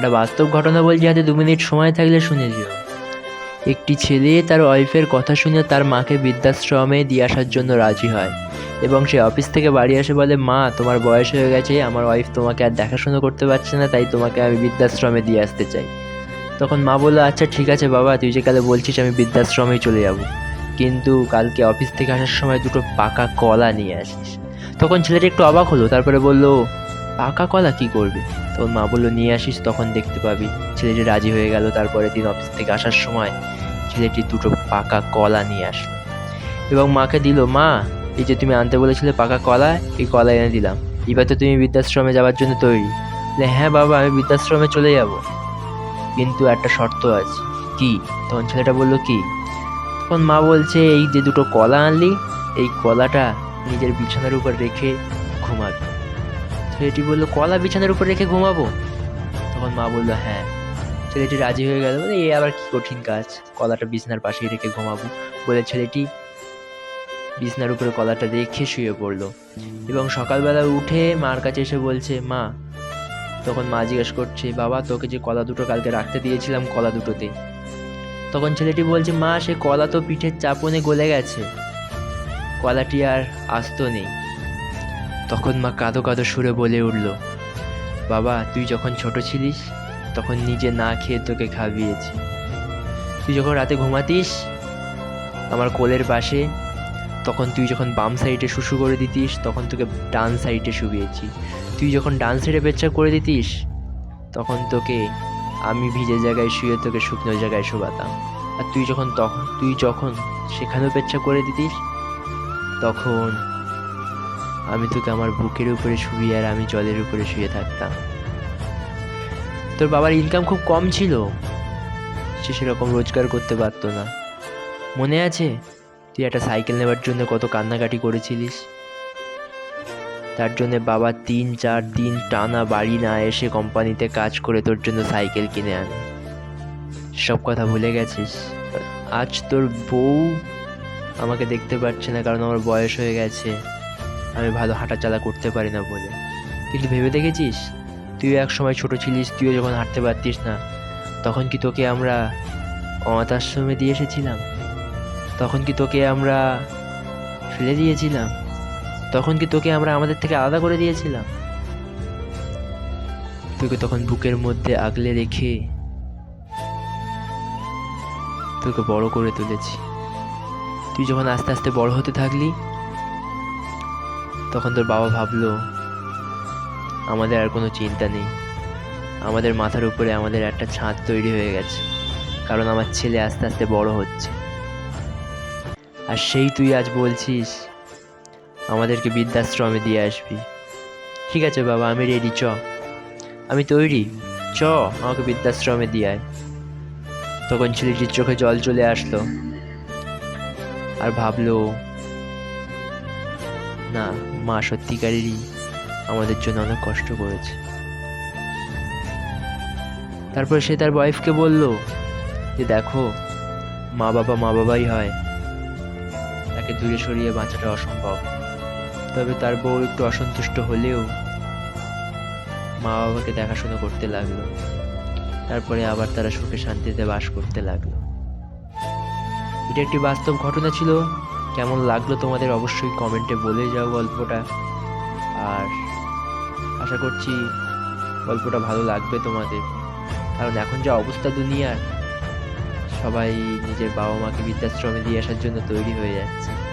একটা বাস্তব ঘটনা বলছি, হাতে দু মিনিট সময় থাকলে শুনে যেও একটি ছেলে তার ওয়াইফের কথা শুনে তার মাকে বৃদ্ধাশ্রমে দিয়ে আসার জন্য রাজি হয় এবং সে অফিস থেকে বাড়ি এসে বলে, মা, তোমার বয়স হয়ে গেছে, আমার ওয়াইফ তোমাকে আর দেখাশোনা করতে পারছে না, তাই তোমাকে আমি বৃদ্ধাশ্রমে দিয়ে আসতে চাই। তখন মা বলল আচ্ছা ঠিক আছে বাবা, তুই যে কালে বলছিস আমি বৃদ্ধাশ্রমেই চলে যাব। কিন্তু কালকে অফিস থেকে আসার সময় দুটো পাকা কলা নিয়ে আসিস। তখন ছেলেটি একটু অবাক হলো, তারপরে বলল পাকা কলা কি করবে? তখন মা বলল, নিয়ে আসিস, তখন দেখতে পাবি। ছেলেটি রাজি হয়ে গেল তারপরে দিন অফিস থেকে আসার সময় ছেলেটি দুটো পাকা কলা নিয়ে আসলো এবং মাকে দিল, মা, এই যে তুমি আনতে বলেছিলে পাকা কলা এই কলা এনে দিলাম। এবার তো তুমি বৃদ্ধাশ্রমে যাওয়ার জন্য তৈরি। হ্যাঁ বাবা, আমি বৃদ্ধাশ্রমে চলে যাব। কিন্তু একটা শর্ত আছে। কি? তখন ছেলেটা বলল, কি? তখন মা বলছে, এই যে দুটো কলা আনলি, এই কলাটা নিজের বিছানার উপর রেখে ঘুমাবি। ছেলেটি বলল, কলা বিছানার উপর রেখে ঘুমাবো? তখন মা বলল হ্যাঁ। ছেলেটি রাজি হয়ে গেল বলে এ আবার কি কঠিন কাজ? কলাটা বিছানার পাশেই রেখে ঘুমাবো। বলে ছেলেটি বিছানার উপরে কলাটা রেখে শুয়ে পড়ল। এবং সকালবেলা উঠে মার কাছে এসে বলছে, মা। তখন মা জিজ্ঞেস করছে, বাবা, তোকে যে কলা দুটো কালকে রাখতে দিয়েছিলাম কলা দুটোতে। তখন ছেলেটি বলছে, মা, সে কলা তো পিঠের চাপনে গলে গেছে। কলাটি আর আস্ত নেই। তখন মা কাঁদো কাঁদো সুরে বলে উঠল, বাবা, তুই যখন ছোট ছিলিস, তখন নিজে না খেয়ে তোকে খাবিয়েছি তুই যখন রাতে ঘুমাতিস আমার কোলের পাশে, তখন তুই যখন বাম সাইডে শুশু করে দিতিস, তখন তোকে ডান সাইডে শুবিয়েছি তুই যখন ডান সাইডে পেচ্ছাপ করে দিতিস, তখন তোকে আমি ভিজে জায়গায় শুয়ে তোকে শুকনো জায়গায় শোবাতাম। আর তুই যখন তখন তুই যখন সেখানেও পেচ্ছাপ করে দিতিস, তখন আমি তোকে আমার বুকের উপরে শুয়ে আর আমি জলের উপরে শুয়ে থাকতাম। তোর বাবার ইনকাম খুব কম ছিল। সে সেরকম রোজগার করতে পারতো না। মনে আছে? তুই একটা সাইকেল নেবার জন্য কত কান্নাকাটি করেছিলিস? তার জন্য বাবা তিন, চার দিন টানা বাড়ি না এসে কোম্পানিতে কাজ করে তোর জন্য সাইকেল কিনে আনে। সব কথা ভুলে গেছিস? আজ তোর বউ আমাকে দেখতে পাচ্ছে না কারণ আমার বয়স হয়ে গেছে। আমি ভালো হাঁটাচালা করতে পারি না বলে। কিন্তু ভেবে দেখেছিস? তুইও এক সময় ছোট ছিলিস, তুইও যখন হাঁটতে পারতিস না, তখন কি তোকে আমরা অনাথ আশ্রমে দিয়ে এসেছিলাম? তখন কি তোকে আমরা ফেলে দিয়েছিলাম? তখন কি তোকে আমরা আমাদের থেকে আলাদা করে দিয়েছিলাম? তোকে তখন বুকের মধ্যে আগলে রেখে তোকে বড় করে তুলেছি। তুই যখন আস্তে আস্তে বড় হতে থাকলি তখন তোর বাবা ভাবলো, আমাদের আর কোনো চিন্তা নেই। আমাদের মাথার উপরে আমাদের একটা ছাদ তৈরি হয়ে গেছে, কারণ আমার ছেলে আস্তে আস্তে বড় হচ্ছে। আর সেই তুই আজ বলছিস, আমাদেরকে বৃদ্ধাশ্রমে দিয়ে আসবি। ঠিক আছে বাবা, আমি রেডি চ। আমি তৈরি। চ, আমাকে বৃদ্ধাশ্রমে দিয়ে আয়। তখন ছেলেটির চোখে জল চলে আসলো আর ভাবলো না, মা সত্যিকারেরই আমাদের জন্য অনেক কষ্ট করেছে। তারপর সে তার ওয়াইফকে বলল যে, দেখো, মা বাবা মা বাবাই হয়। তাকে দূরে সরিয়ে বাঁচাটা অসম্ভব। তবে তার বউ একটু অসন্তুষ্ট হলেও মা বাবাকে দেখাশোনা করতে লাগল। তারপরে আবার তারা সুখে শান্তিতে বাস করতে লাগল। এটা একটি বাস্তব ঘটনা ছিল। কেমন লাগল তোমাদের অবশ্যই কমেন্টে বলে যাও গল্পটা। আর আশা করছি গল্পটা ভালো লাগবে তোমাদের। কারণ এখন যা অবস্থা দুনিয়ার, সবাই নিজের বাবা মাকে বৃদ্ধাশ্রমে দিয়ে আসার জন্য তৈরি হয়ে যাচ্ছে।